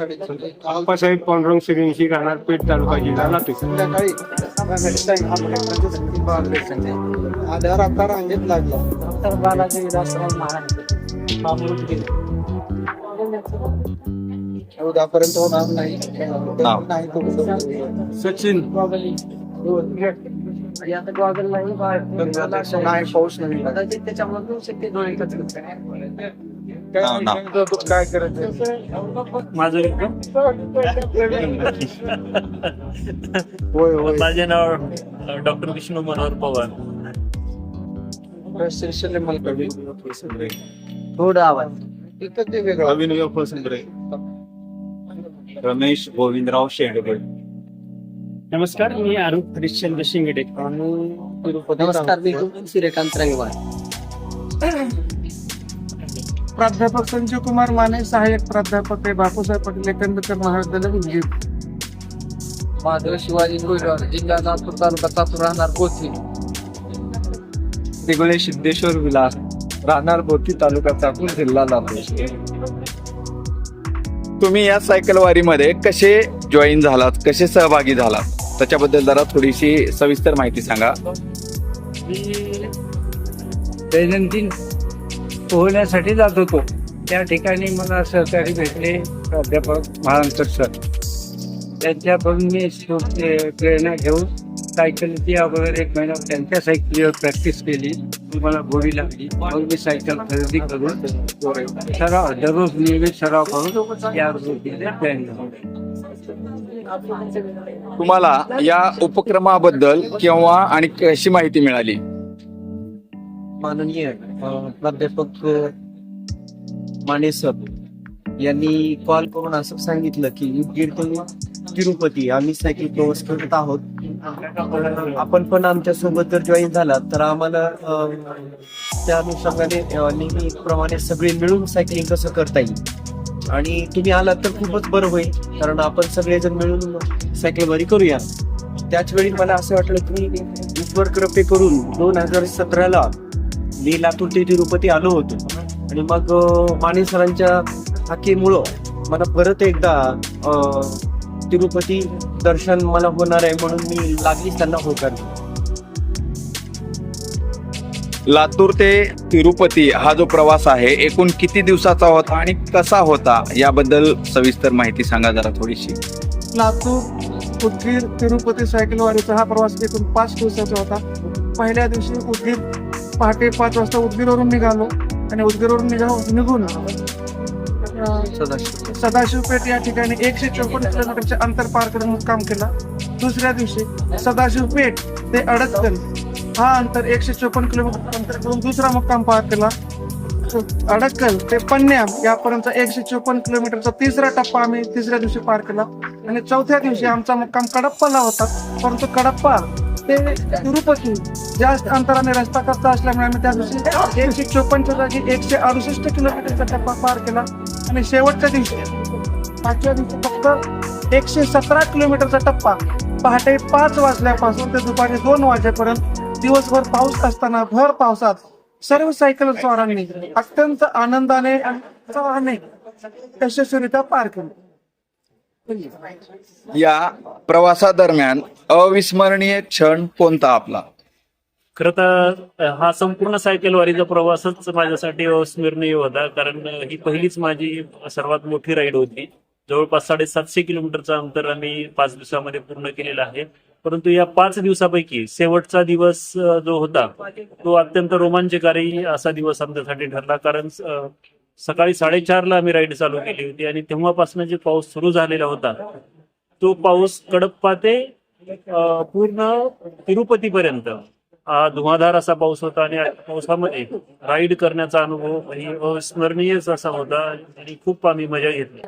आप्पासाहेब पांडुरंग सिरिंशी राहणार पेठ तालुका जिल्हा लातूर. संध्याकाळी. आल्यावर आता रांगेत लागला. डॉक्टर बालाजी विलासराव महाराज. उद्यापर्यंत होणार नाही. नाही तो सचिन. नाही नाही पाऊस नाही. डोळे कचकच काय काय करायचं माझं होय होय. माझे नाव डॉक्टर विष्णू मनोहर पवार. मला थोडं आवाज. इथं ते वेगळं. अभिनव रमेश गोविंदराव शेंडगड नमस्कार मी अरुण हरिश्चंद्र शिंगडे आणि तिरुपती नमस्कार मी सूर्यकांत रंगवार. प्राध्यापक संजीव कुमार माने सहाय्यक प्राध्यापक आहे बापूसाहेब पटेल एकंदकर महाविद्यालय उदगीर माधव शिवाजी गोयगाव जिल्हा लातूर तालुका चातूर राहणार कोथी तिगळे सिद्धेश्वर विलास राहणार बोथी तालुका चाकूर जिल्हा लातूर. तुम्ही या सायकल वारीमध्ये कसे जॉईन झालात? कसे सहभागी झालात? त्याच्याबद्दल जरा थोडीशी सविस्तर माहिती सांगा. मी दैनंदिन पोहण्यासाठी जात होतो. त्या ठिकाणी मला सहकारी भेटले. प्राध्यापक महांतर सर. त्यांच्याकडून मी प्रेरणा घेऊन सायकलची अगोदर एक महिना त्यांच्या सायकलीवर प्रॅक्टिस केली. मला गोडी लागली. मग मी सायकल खरेदी करून सराव दररोज नियमित सराव करून या गोष्टीला प्लॅन तुम्हाला या उपक्रमाबद्दल केव्हा आणि कशी माहिती मिळाली. माननीय प्राध्यापक माने सर यांनी कॉल करून असं सांगितलं की उदगीर ते तिरुपती आम्ही सायकल प्रवास करत आहोत. आपण पण आमच्यासोबत जर जॉईन झाला तर आम्हाला त्या अनुषंगाने नेहमी नेहमीप्रमाणे सगळे मिळून सायकलिंग कसं करता येईल? आणि तुम्ही आलात तर खूपच बरं होईल कारण आपण सगळेजण मिळून सायकलवारी करूया. त्याच वेळी मला असं वाटलं की ईश्वर कृपे करून दोन हजार सतराला मी लातूर ते तिरुपती आलो होतो. आणि मग माने सरांच्या हाकेमुळं मला परत एकदा तिरुपती दर्शन मला होणार आहे म्हणून मी लागलीच त्यांना होकार लातूर ते तिरुपती हा जो प्रवास आहे एकूण किती दिवसाचा होता आणि कसा होता? याबद्दल सविस्तर माहिती सांगा जरा थोडीशी. लातूर उदगीर तिरुपती सायकल वारीचा हा प्रवास एकूण पाच दिवसाचा होता. पहिल्या दिवशी उदगीर पहाटे पाच वाजता उदगीरवरून निघालो आणि उदगीरवरून निघा निघून सदाशिव सदाशिव पेठ या ठिकाणी एकशे चौपन्न किलोमीटरचे अंतर पार करून मुक्काम केला. दुसऱ्या दिवशी सदाशिव पेठ ते अडकल हा अंतर एकशे चौपन्न किलोमीटर अंतर करून दुसरा मुक्काम पार केला. अडक्कल ते पन्न्याम यापर्यंत एकशे चोपन्न किलोमीटरचा तिसरा टप्पा आम्ही तिसऱ्या दिवशी पार केला. आणि चौथ्या दिवशी आमचा मुक्काम कडप्पाला होता परंतु कडप्पा ते तिरुपती जास्त अंतराने रस्ता करता असल्यामुळे आम्ही त्या दिवशी एकशे चोपन्नच्या जागी एकशे अडुसष्ट किलोमीटरचा टप्पा पार केला. आणि शेवटच्या दिवशी पाचव्या दिवशी फक्त एकशे सतरा किलोमीटरचा टप्पा पहाटे पाच वाजल्यापासून ते दुपारी दोन वाजेपर्यंत दिवसभर पाऊस असताना भर पावसात सर्व सायकल स्वारांनी अत्यंत आनंदाने आणि यशस्वीरित्या पार केली. या प्रवासादरम्यान अविस्मरणीय क्षण कोणता आपला? खर तर हा संपूर्ण सायकलवारीचा प्रवासच माझ्यासाठी अविस्मरणीय होता. कारण ही पहिलीच माझी सर्वात मोठी राईड होती. जवळपास साडेसातशे किलोमीटरचं अंतर आम्ही पाच दिवसामध्ये पूर्ण केलेलं आहे. परंतु या पाच दिवसापैकी शेवटचा दिवस जो होता तो अत्यंत रोमांचकारी असा दिवस आमच्यासाठी ठरला. कारण सकाळी साडेचारला आम्ही राईड चालू केली होती आणि तेव्हापासून जे पाऊस सुरू झालेला होता तो पाऊस कडप्पा ते पूर्ण तिरुपतीपर्यंत. हा धुवाधार असा पाऊस होता आणि पावसामध्ये राईड करण्याचा अनुभव ही अविस्मरणीयच असा होता आणि खूप आम्ही मजा घेतली.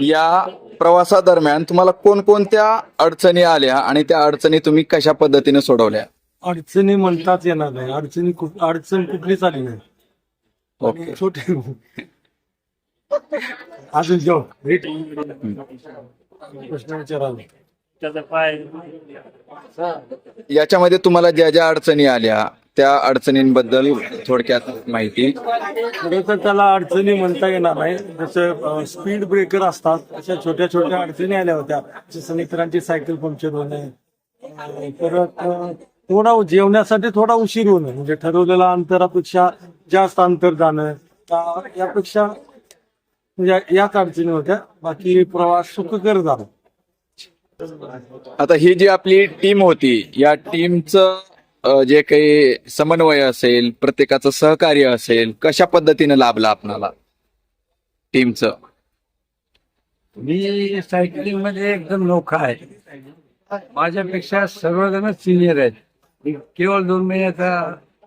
या प्रवासादरम्यान तुम्हाला कोणकोणत्या अडचणी आल्या आणि त्या अडचणी तुम्ही कशा पद्धतीने सोडवल्या? अडचणी म्हणताच येणार नाही. अडचणी कुठ अडचण कुठलीच आली नाही. ओके. छोटे अजून जेव. प्रश्न त्याचा पाय. याच्यामध्ये तुम्हाला ज्या ज्या अडचणी आल्या त्या अडचणींबद्दल थोडक्यात माहिती. खरं तर त्याला अडचणी म्हणता येणार नाही. जसं स्पीड ब्रेकर असतात. अशा छोट्या छोट्या अडचणी आल्या होत्या. जसं मित्रांची सायकल पंक्चर होणे. अं, परत थोडा जेवण्यासाठी थोडा उशीर होणं म्हणजे ठरवलेल्या अंतरापेक्षा जास्त अंतर जाणं यापेक्षा म्हणजे याच अडचणी होत्या. बाकी प्रवास सुखकर झाला. आता ही जी आपली टीम होती या टीमचं जे काही समन्वय असेल प्रत्येकाचं सहकार्य असेल कशा पद्धतीने लाभलं आपणाला टीमचं? मी सायकलिंगमध्ये एकदम नोखा आहे. माझ्यापेक्षा सर्वजण सिनियर आहेत. मी केवळ दोन महिन्याचा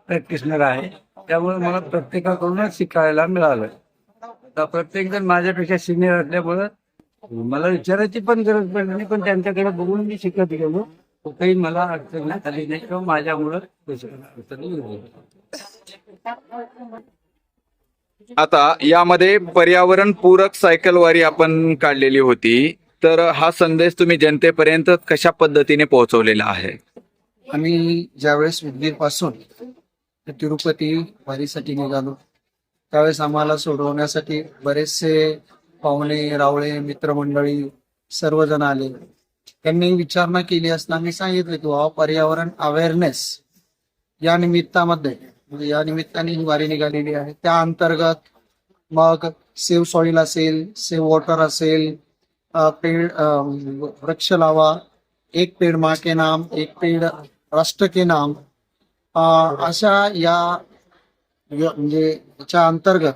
प्रॅक्टिशनर आहे. त्यामुळे मला प्रत्येकाकडूनच शिकायला मिळालं. आता प्रत्येक जण माझ्यापेक्षा सिनियर असल्यामुळं मला विचारायची पण गरज पडली नाही पण त्यांच्याकडे बघून मी शिकत गेलो. काही मला अडचण आली नाही किंवा माझ्यामुळं आता यामध्ये पर्यावरण पूरक सायकलवारी आपण काढलेली होती. तर हा संदेश तुम्ही जनतेपर्यंत कशा पद्धतीने पोहोचवलेला आहे? आम्ही ज्यावेळेस उदगीरपासून तिरुपती वारीसाठी निघालो त्यावेळेस आम्हाला सोडवण्यासाठी बरेचसे पाहुणे रावळे मित्रमंडळी सर्वजण आले. त्यांनी विचारणा केली असताना मी सांगितले की बाबा पर्यावरण अवेअरनेस या निमित्तामध्ये म्हणजे या निमित्ताने ही वारी निघालेली आहे. त्या अंतर्गत मग सेव्ह सॉइल असेल सेव्ह वॉटर असेल पेड वृक्ष लावा एक पेड माके नाम एक पेड राष्ट्र के नाम अशा या म्हणजे याच्या अंतर्गत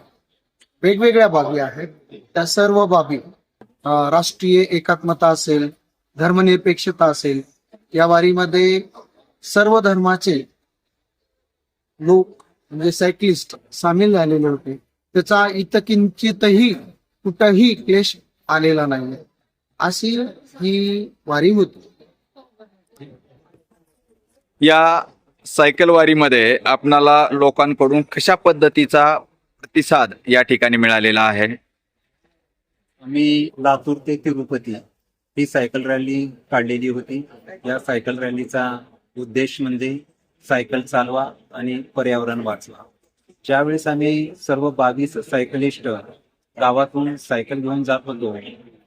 वेगवेगळ्या बाबी आहेत. त्या सर्व बाबी राष्ट्रीय एकात्मता असेल धर्मनिरपेक्षता असेल या वारीमध्ये सर्व धर्माचे लोक म्हणजे सायकलिस्ट सामील झालेले होते. त्याचा इथं किंचितही कुठंही क्लेश आलेला नाही अशी ही वारी होती. या सायकलवारीमध्ये आपणाला लोकांकडून कशा पद्धतीचा प्रतिसाद या ठिकाणी मिळालेला आहे? आम्ही लातूर ते तिरुपती ही सायकल रॅली काढलेली होती. या सायकल रॅलीचा उद्देश म्हणजे सायकल चालवा आणि पर्यावरण वाचवा. ज्यावेळेस आम्ही सर्व बावीस सायकलिस्ट गावातून सायकल घेऊन जात होतो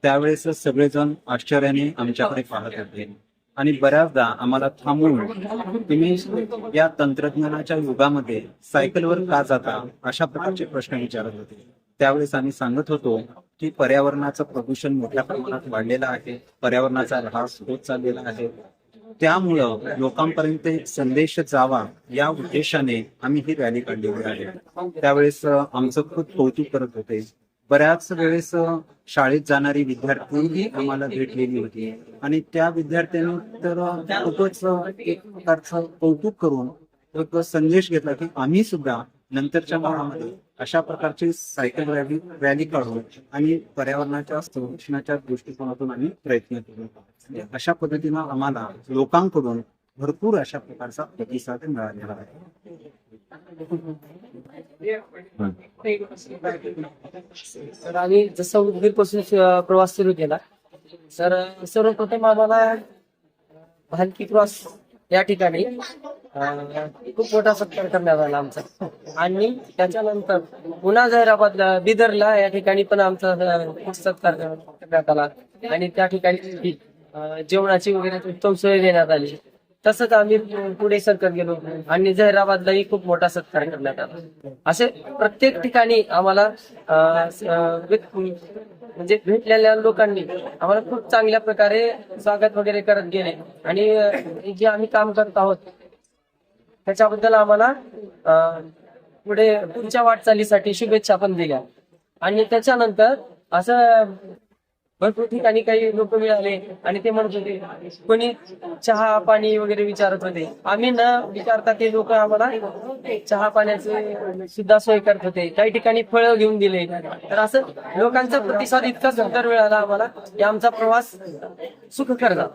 त्यावेळेस सगळेजण आश्चर्याने आमच्याकडे पाहत होते. आणि बऱ्याचदा आम्हाला थांबवून तुम्ही या तंत्रज्ञानाच्या युगामध्ये सायकलवर का जाता अशा प्रकारचे प्रश्न विचारत होते. त्यावेळेस आम्ही सांगत होतो की पर्यावरणाचं प्रदूषण मोठ्या प्रमाणात वाढलेलं आहे पर्यावरणाचा ऱ्हास होत चाललेला आहे. त्यामुळं लोकांपर्यंत संदेश जावा या उद्देशाने आम्ही ही रॅली काढलेली आहे. त्यावेळेस आमचं खूप कौतुक करत होते. बऱ्याच वेळेस शाळेत जाणारी विद्यार्थीही आम्हाला भेटलेली होती. आणि त्या विद्यार्थ्यांनी तर खूपच एक प्रकारचं कौतुक करून एक संदेश घेतला की आम्ही सुद्धा नंतरच्या काळामध्ये अशा प्रकारची सायकल रॅली रॅली काढू आणि पर्यावरणाच्या संरक्षणाच्या दृष्टिकोनातून आम्ही प्रयत्न करू. म्हणजे अशा पद्धतीनं आम्हाला लोकांकडून भरपूर अशा प्रकारचा प्रतिसाद मिळालेला आहे. सर आम्ही जसं उदगीरपासून प्रवास सुरू केला तर सर्वप्रथम आम्हाला भालकी क्रॉस या ठिकाणी खूप मोठा सत्कार करण्यात आला आमचा. आणि त्याच्यानंतर पुन्हा जैराबादला बिदरला या ठिकाणी पण आमचा खूप सत्कार करण्यात आला. आणि त्या ठिकाणी जेवणाची वगैरे उत्तम सोय देण्यात आली. तसंच आम्ही पुढे सरकत गेलो आणि जहिराबादलाही खूप मोठा सत्कार करण्यात आला. असे प्रत्येक ठिकाणी आम्हाला म्हणजे भेटलेल्या लोकांनी आम्हाला खूप चांगल्या प्रकारे स्वागत वगैरे करत गेले. आणि जे आम्ही काम करत आहोत त्याच्याबद्दल आम्हाला अं, पुढे पुढच्या वाटचालीसाठी शुभेच्छा पण दिल्या. आणि त्याच्यानंतर असं भरपूर ठिकाणी काही लोक मिळाले आणि ते म्हणत होते कोणी चहा पाणी वगैरे विचारत होते. आम्ही न विचारता ते लोक आम्हाला चहा पाण्याचे सुद्धा सोय करत होते. काही ठिकाणी फळं घेऊन दिले. तर असं लोकांचा प्रतिसाद इतका सुंदर मिळाला आम्हाला की आमचा प्रवास सुखकर झाला.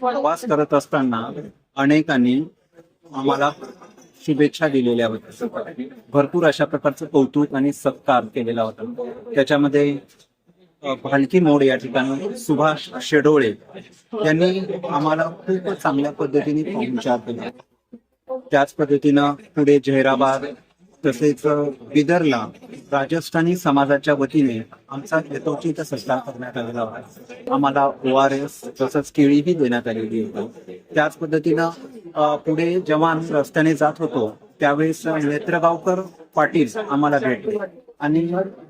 प्रवास करत असताना अनेकांनी आम्हाला शुभेच्छा दिलेल्या होत्या. भरपूर अशा प्रकारचं कौतुक आणि सत्कार केलेला होता. त्याच्यामध्ये भालकी मोड या ठिकाणी सुभाष शेडोळे यांनी आम्हाला खूप चांगल्या पद्धतीने पाहुणचार केला. त्याच पद्धतीनं पुढे जहिराबाद तसेच बिदरला राजस्थानी समाजाच्या वतीने आमचा यथोचित सत्कार करण्यात आलेला होता. आम्हाला ओ आर एस तसंच केळीही देण्यात आलेली होती. त्याच पद्धतीनं पुढे जेव्हा आम्ही रस्त्याने जात होतो त्यावेळेस नेत्रगावकर पाटील आम्हाला भेटले आणि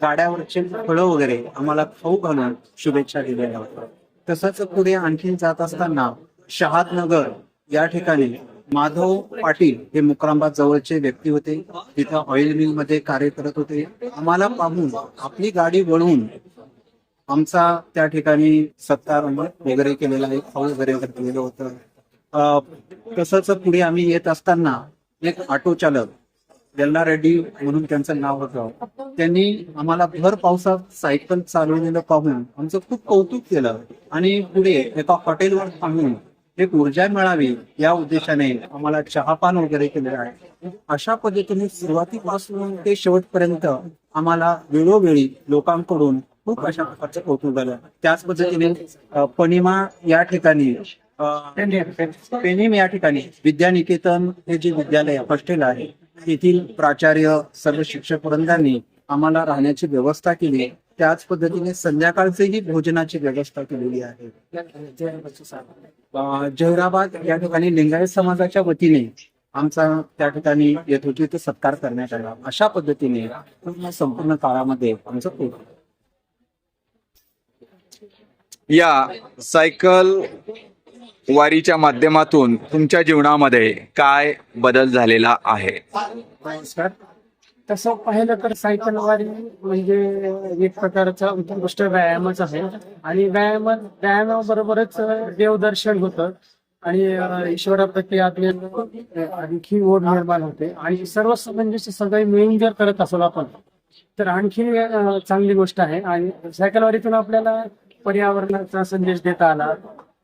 गाड्यावरचे फळं वगैरे आम्हाला खाऊ घालून शुभेच्छा दिलेल्या होत्या. तसंच पुढे आणखी जात असताना शहादनगर या ठिकाणी माधव पाटील हे मुक्रांबाद जवळचे व्यक्ती होते. तिथं ऑइल मिलमध्ये कार्य करत होते. आम्हाला पाहून आपली गाडी वळवून आमचा त्या ठिकाणी सत्कार वगैरे केलेला आहे. खाऊ वगैरे वगैरे केलेलं होतं. तसंच पुढे आम्ही येत असताना एक ऑटो चालक यल्ला रेड्डी म्हणून त्यांचं नाव होतं त्यांनी आम्हाला भर पावसात सायकल चालवलेलं पाहून आमचं खूप कौतुक केलं. आणि पुढे एका हॉटेलवर थांबून एक ऊर्जा मिळावी या उद्देशाने आम्हाला चहापान वगैरे केलेलं आहे. अशा पद्धतीने सुरुवातीपासून ते शेवटपर्यंत आम्हाला वेळोवेळी लोकांकडून खूप अशा प्रकारचं कौतुक झालं. त्याच पद्धतीने अ, पणिमा या ठिकाणी पेनिम या ठिकाणी विद्यानिकेतन हे जे विद्यालय हॉस्टेल आहे तेथील प्राचार्य सर्व शिक्षक वृंदांनी आम्हाला राहण्याची व्यवस्था केली. त्याच पद्धतीने संध्याकाळचेही भोजनाची व्यवस्था केलेली आहे. जहराबाद जहिराबाद या ठिकाणी लिंगायत समाजाच्या वतीने आमचा त्या ठिकाणी यथोचित सत्कार करण्यात आला. अशा पद्धतीने पूर्ण संपूर्ण काळामध्ये आमचं पूर्ण या सायकल वारीच्या माध्यमातून तुमच्या जीवनामध्ये काय बदल झालेला आहे? नमस्कार. तसं पाहिलं तर सायकल वारी म्हणजे एक प्रकारचा उत्कृष्ट व्यायामच आहे. आणि व्यायाम व्यायामाबरोबरच देवदर्शन होतं. आणि ईश्वराप्रती आपले आणखी ओढ निर्माण होते. आणि सर्व म्हणजे सगळे मिळून जर करत असलो आपण तर आणखी चांगली गोष्ट आहे. आणि सायकलवारीतून आपल्याला पर्यावरणाचा संदेश देता आला.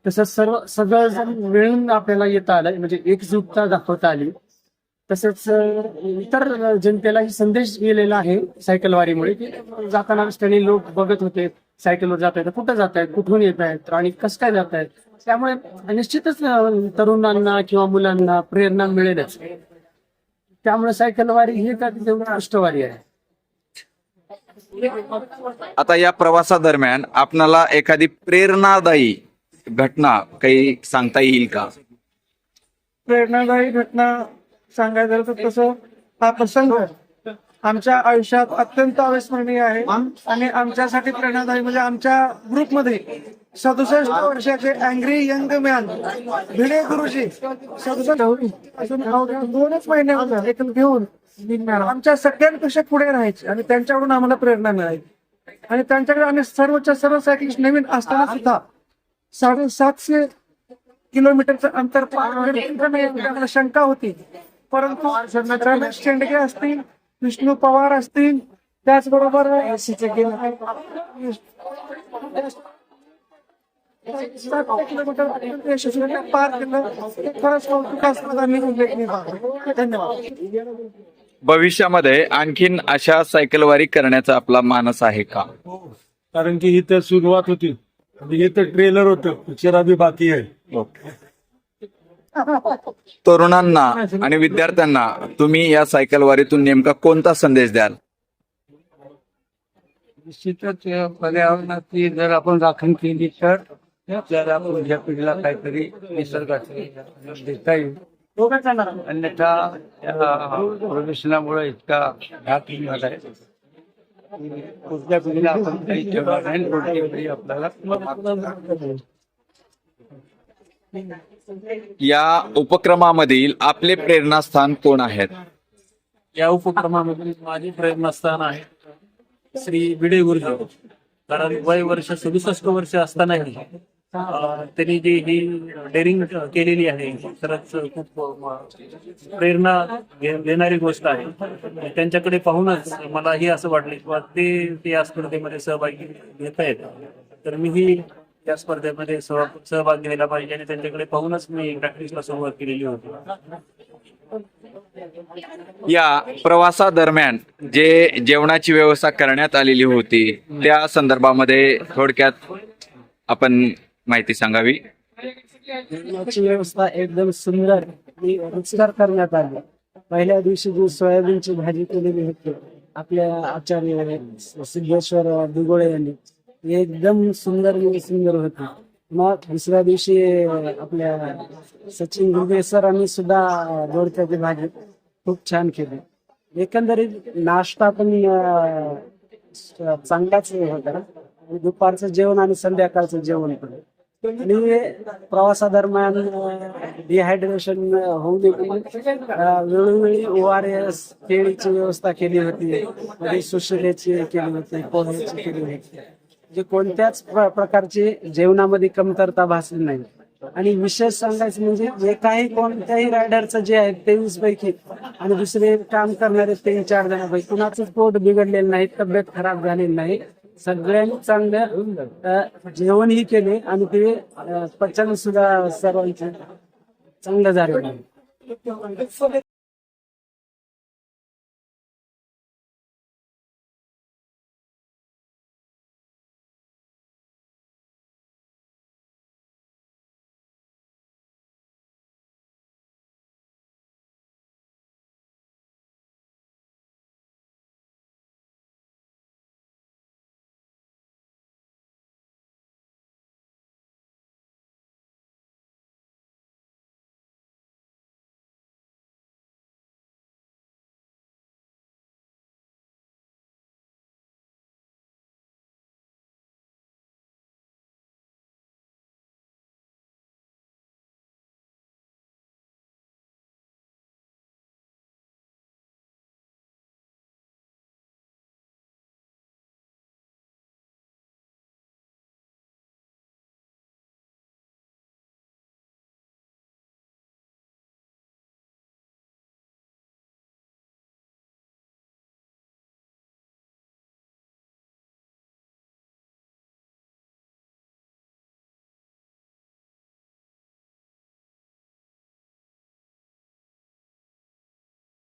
तसं सर्व सगळं मिळून आपल्याला येता आलं म्हणजे एकजुटता दाखवता आली. तसेच इतर जनतेलाही संदेश गेलेला आहे सायकलवारीमुळे की जाताना रस्त्याने लोक बघत होते सायकलवर जात आहेत कुठं जात आहेत कुठून येत आहेत आणि कसं काय जात आहेत. त्यामुळे निश्चितच तरुणांना किंवा मुलांना प्रेरणा मिळेलच. त्यामुळे सायकलवारी ही एक उत्कृष्ट आहे. आता या प्रवासादरम्यान आपणाला एखादी प्रेरणादायी घटना काही सांगता येईल का? प्रेरणादायी घटना सांगायचं झालं तर तसं हा प्रसंग आमच्या आयुष्यात अत्यंत अविस्मरणीय आहे आणि आमच्यासाठी प्रेरणादायी म्हणजे आमच्या ग्रुपमध्ये सदुसष्ट वर्षाचे angry young man Bhide Guruji सदुसष्ट अवघ्या दोनच महिने एक घेऊन आमच्या सगळ्यांपेक्षा पुढे राहायचे आणि त्यांच्याकडून आम्हाला प्रेरणा मिळायची आणि त्यांच्याकडे आम्ही सर्वच्या सर्व सायकलिस्ट नवीन असताना सुद्धा साडेसातशे किलोमीटरचं अंतर पार करण्याची शंका होती. परंतु रमेश शेंडगे असतील विष्णू पवार असतील त्याचबरोबर किलोमीटर पार केलं खरंच आहे. धन्यवाद भविष्यामध्ये आणखीन अशा सायकलवारी करण्याचा आपला मानस आहे का? कारण की इथं सुरुवात होती. आणि इथं ट्रेलर होतं. पिक्चर अभी बाकी आहे. तरुणांना आणि विद्यार्थ्यांना तुम्ही या सायकलवारीतून नेमका कोणता संदेश द्याल? निश्चितच या पर्यावरणाची जर आपण राखण केली तर आपल्याला पुढच्या पिढीला काहीतरी निसर्गाचे देता येईल. अन्यथा या प्रदूषणामुळे इतका घात झाला आहे. पुढच्या पिढीला आपण काही ठेवणार नाही पिढी आपल्याला या उपक्रमामधील आपले प्रेरणास्थान कोण आहेत? या उपक्रमामध्ये माझे प्रेरणास्थान आहे श्री विडे गुरुजी. कारण वय वर्ष सदुसष्ट वर्ष असतानाही त्यांनी जी ही डेअरिंग केलेली आहे खरंच खूप प्रेरणा देणारी गोष्ट आहे. त्यांच्याकडे पाहूनच मला ही असं वाटलं किंवा ते या स्पर्धेमध्ये सहभागी घेत आहेत तर मीही त्या स्पर्धेमध्ये सहभाग घ्यायला पाहिजे आणि त्यांच्याकडे पाहूनच मी प्रॅक्टिसला सुरुवात केलेली होती. या प्रवासादरम्यान जे जेवणाची व्यवस्था करण्यात आलेली होती त्या संदर्भामध्ये थोडक्यात आपण माहिती सांगावी. जेवणाची व्यवस्था एकदम सुंदर आणि रुचकर करण्यात आली. पहिल्या दिवशी जी सोयाबीनची भाजी केलेली होती आपल्या आचार्य सिद्धेश्वर दुगोळे यांनी ती एकदम सुंदर म्हणजे सुंदर होती. मग दुसऱ्या दिवशी आपल्या सचिन गुरगे सरांनी सुद्धा दोडक्याची भाजी खूप छान केली. एकंदरीत नाश्ता पण चांगलाच होता. आणि दुपारचं जेवण आणि संध्याकाळचं जेवण पण. आणि प्रवासादरम्यान डिहायड्रेशन होऊ नये वेळोवेळी ओ आर एस केळीची व्यवस्था केली होती. म्हणजे आणि सुशिलेची केली होती पोह्याची केली होती. म्हणजे कोणत्याच प्रकारची जेवणामध्ये कमतरता भासली नाही. आणि विशेष सांगायचं म्हणजे जे काही कोणत्याही रायडरचं जे आहे तेवीस पैकी आणि दुसरे काम करणारे तीन चार जणांपैकी कुणाचं पोट बिघडलेलं नाही तब्येत खराब झालेली नाही. सगळ्यांनी चांगलं जेवण जेवणही केले आणि ते पचन सुद्धा सर्वांचे चांगलं झाले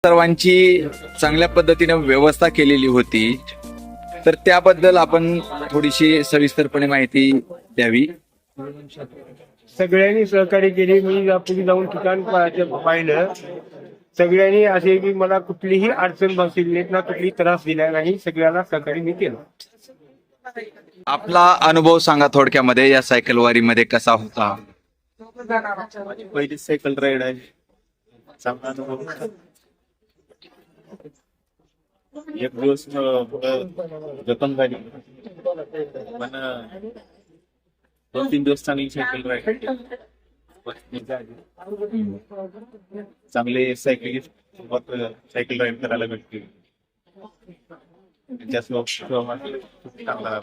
सर्वांची चांगल्या पद्धतीने व्यवस्था केलेली होती. तर त्याबद्दल आपण थोडीशी सविस्तरपणे माहिती द्यावी. सगळ्यांनी सहकार्य केले. मी यापूर्वी जाऊन ठिकाण पाहिलं. सगळ्यांनी असे की मला कुठलीही अडचण नाही ना कुठली त्रास दिला नाही. सगळ्यांना सहकार्य मी केलं. आपला अनुभव सांगा थोडक्यामध्ये या सायकल वारीमध्ये कसा होता? माझी पहिली सायकल राईड आहे. चांगला अनुभव. होता. एक दिवस जतन झाली. पण दोन तीन दिवस चांगली सायकल राईड चांगले सायकल सोबत सायकल राईड करायला भेटते त्याच्यासोबत खूप चांगला